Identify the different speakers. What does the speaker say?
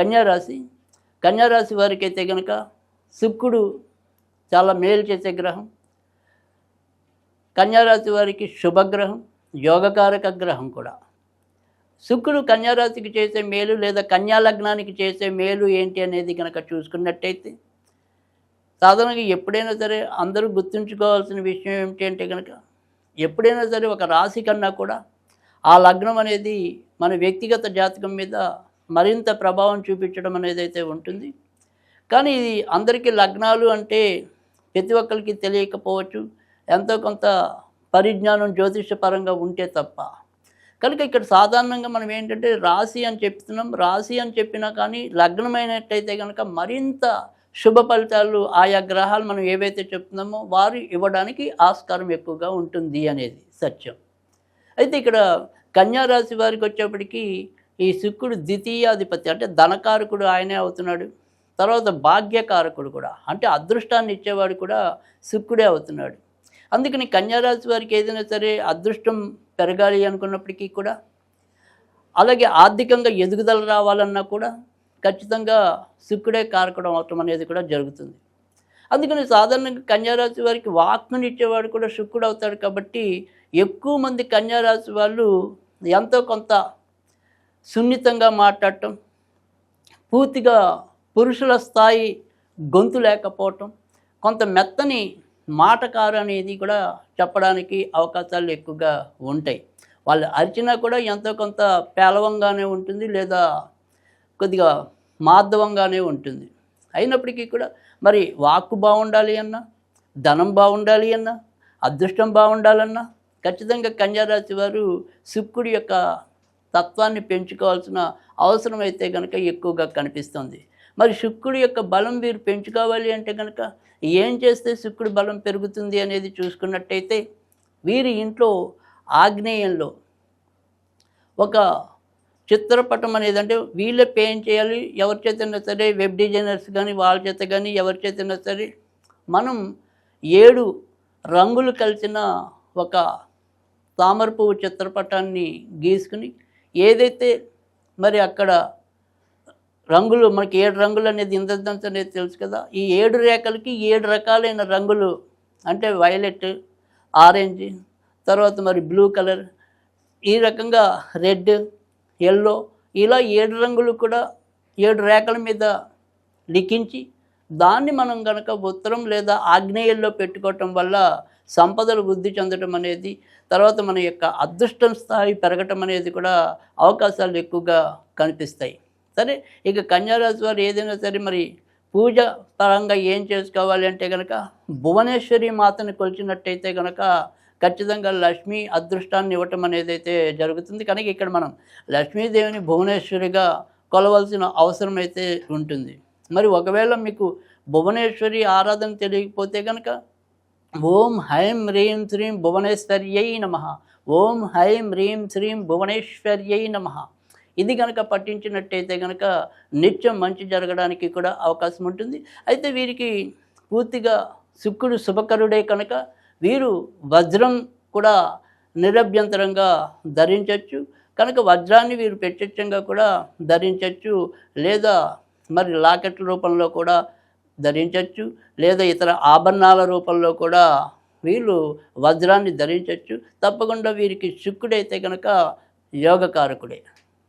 Speaker 1: కన్యారాశి. కన్యారాశి వారికి అయితే కనుక శుక్రుడు చాలా మేలు చేసే గ్రహం. కన్యారాశి వారికి శుభగ్రహం యోగకారక గ్రహం కూడా. శుక్రుడు కన్యారాశికి చేసే మేలు లేదా కన్యా లగ్నానికి చేసే మేలు ఏంటి అనేది కనుక చూసుకున్నట్టయితే సాధారణంగా ఎప్పుడైనా సరే అందరూ గుర్తుంచుకోవాల్సిన విషయం ఏమిటి అంటే కనుక ఎప్పుడైనా సరే ఒక రాశి కన్నా కూడా ఆ లగ్నం అనేది మన వ్యక్తిగత జాతకం మీద మరింత ప్రభావం చూపించడం అనేది అయితే ఉంటుంది. కానీ ఇది అందరికీ లగ్నాలు అంటే ప్రతి ఒక్కరికి తెలియకపోవచ్చు. ఎంతో కొంత పరిజ్ఞానం జ్యోతిషపరంగా ఉంటే తప్ప. కనుక ఇక్కడ సాధారణంగా మనం ఏంటంటే రాశి అని చెప్తున్నాం. రాశి అని చెప్పినా కానీ లగ్నమైనట్టయితే కనుక మరింత శుభ ఫలితాలు ఆయా గ్రహాలు మనం ఏవైతే చెప్తున్నామో వారు ఇవ్వడానికి ఆస్కారం ఎక్కువగా ఉంటుంది అనేది సత్యం. అయితే ఇక్కడ కన్యారాశి వారికి వచ్చేప్పటికీ ఈ శుక్రుడు ద్వితీయాధిపతి అంటే ధనకారకుడు ఆయనే అవుతున్నాడు. తర్వాత భాగ్యకారకుడు కూడా అంటే అదృష్టాన్ని ఇచ్చేవాడు కూడా శుక్రుడే అవుతున్నాడు. అందుకని కన్యారాశి వారికి ఏదైనా సరే అదృష్టం పెరగాలి అనుకున్నప్పటికీ కూడా అలాగే ఆర్థికంగా ఎదుగుదల రావాలన్నా కూడా ఖచ్చితంగా శుక్రుడే కారకడం అవటం అనేది కూడా జరుగుతుంది. అందుకని సాధారణంగా కన్యారాశి వారికి వాక్కుని ఇచ్చేవాడు కూడా శుక్రుడు అవుతాడు కాబట్టి ఎక్కువ మంది కన్యారాశి వాళ్ళు ఎంతో కొంత సున్నితంగా మాట్లాడటం పూర్తిగా పురుషుల స్థాయి గొంతు లేకపోవటం కొంత మెత్తని మాటకారు అనేది కూడా చెప్పడానికి అవకాశాలు ఎక్కువగా ఉంటాయి. వాళ్ళు అరిచినా కూడా ఎంతో కొంత పేలవంగానే ఉంటుంది లేదా కొద్దిగా మాధవంగానే ఉంటుంది. అయినప్పటికీ కూడా మరి వాక్కు బాగుండాలి అన్నా ధనం బాగుండాలి అన్నా అదృష్టం బాగుండాలన్నా ఖచ్చితంగా కన్యారాశి వారు శుక్రుడి యొక్క తత్వాన్ని పెంచుకోవాల్సిన అవసరం అయితే కనుక ఎక్కువగా కనిపిస్తుంది. మరి శుక్రుడి యొక్క బలం వీరు పెంచుకోవాలి అంటే కనుక ఏం చేస్తే శుక్రుడి బలం పెరుగుతుంది అనేది చూసుకున్నట్టయితే వీరి ఇంట్లో ఆగ్నేయంలో ఒక చిత్రపటం అనేది అంటే వీళ్ళే పేయింట్ చేయాలి ఎవరి చేతైనా సరే వెబ్ డిజైనర్స్ కానీ వాళ్ళ చేత కానీ ఎవరి చేతైనా సరే మనం ఏడు రంగులు కలిసిన ఒక తామర పువ్వు చిత్రపటాన్ని గీసుకుని ఏదైతే మరి అక్కడ రంగులు మనకి ఏడు రంగులు అనేది ఇంద్రదంత అనేది తెలుసు కదా? ఈ ఏడు రేఖలకి ఏడు రకాలైన రంగులు అంటే వైలెట్ ఆరెంజ్ తర్వాత మరి బ్లూ కలర్ ఈ రకంగా రెడ్ ఎల్లో ఇలా ఏడు రంగులు కూడా ఏడు రేఖల మీద లిఖించి దాన్ని మనం కనుక ఉత్తరం లేదా ఆగ్నేయంలో పెట్టుకోవటం వల్ల సంపదలు వృద్ధి చెందడం అనేది తర్వాత మన యొక్క అదృష్టం స్థాయి పెరగటం అనేది కూడా అవకాశాలు ఎక్కువగా కనిపిస్తాయి. సరే ఇక కన్యారాశి వారు ఏదైనా సరే మరి పూజ పరంగా ఏం చేసుకోవాలి అంటే కనుక భువనేశ్వరి మాతని కొలిచినట్టయితే కనుక ఖచ్చితంగా లక్ష్మీ అదృష్టాన్ని ఇవ్వటం అనేది అయితే జరుగుతుంది. కనుక ఇక్కడ మనం లక్ష్మీదేవిని భువనేశ్వరిగా కొలవలసిన అవసరం అయితే ఉంటుంది. మరి ఒకవేళ మీకు భువనేశ్వరి ఆరాధన తెలియకపోతే కనుక ఓం హైం హ్రీం శ్రీం భువనేశ్వర్యై నమ. ఓం హైం హ్రీం శ్రీం భువనేశ్వర్యై నమ. ఇది కనుక పట్టించినట్టయితే కనుక నిత్యం మంచి జరగడానికి కూడా అవకాశం ఉంటుంది. అయితే వీరికి పూర్తిగా శుక్రుడు శుభకరుడే కనుక వీరు వజ్రం కూడా నిరభ్యంతరంగా ధరించవచ్చు కనుక వజ్రాన్ని వీరు ప్రత్యక్షంగా కూడా ధరించవచ్చు లేదా మరి లాకెట్ల రూపంలో కూడా ధరించవచ్చు లేదా ఇతర ఆభరణాల రూపంలో కూడా వీళ్ళు వజ్రాన్ని ధరించవచ్చు తప్పకుండా వీరికి శుక్రుడైతే కనుక యోగకారకుడే.